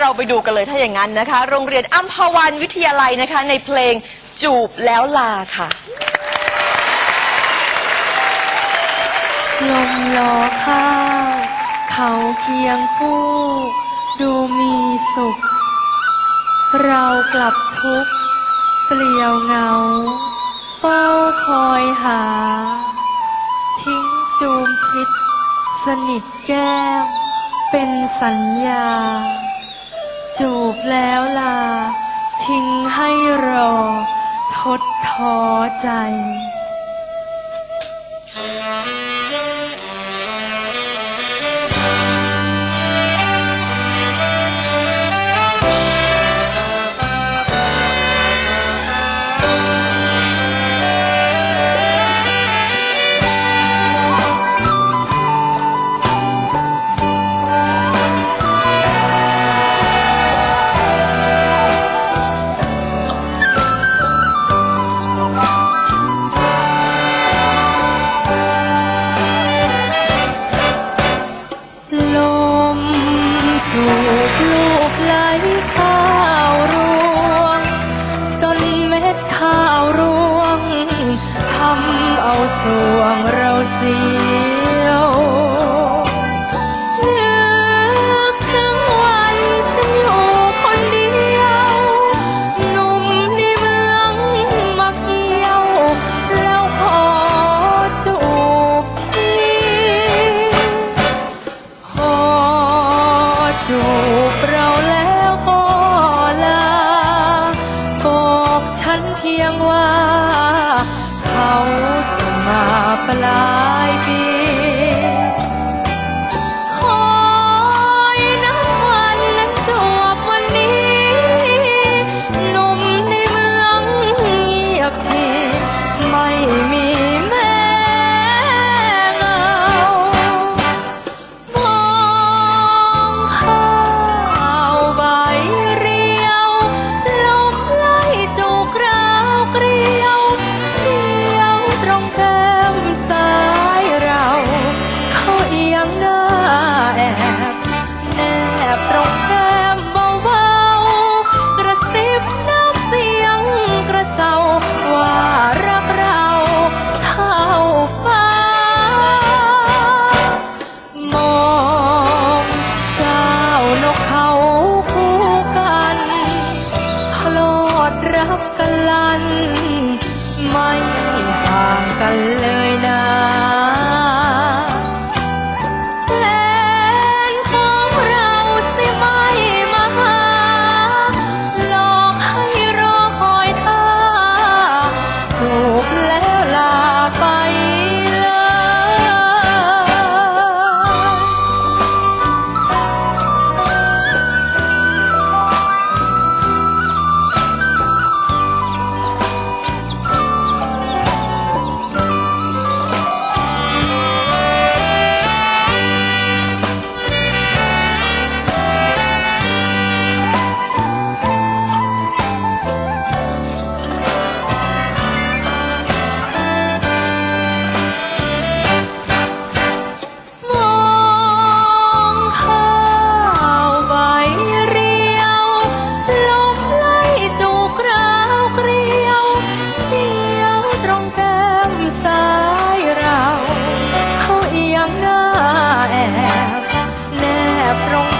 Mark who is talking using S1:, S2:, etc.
S1: เราไปดูกันเลยถ้าอย่างนั้นนะคะ โรงเรียนอัมพวันวิทยาลัยนะคะ ในเพลงจูบแล้วลาค่ะ
S2: ลมลอข้าวเขาเคียงคู่ ดูมีสุข เรากลับทุกข์เปลี่ยวเหงา เฝ้าคอยหา ทิ้งจูมพิษสนิทแก้ม เป็นสัญญา จูบแล้วลา ทิ้งให้รอ ทดท้อใจ วงเราเสียวนึกถึงวันฉันอยู่คนเดียวหนุ่มในเมืองมาเกี่ยว แล้วขอจูบทีพอจูบ พีย องแก้มสายเราเขาเอียงหน้าแอบแนบตรง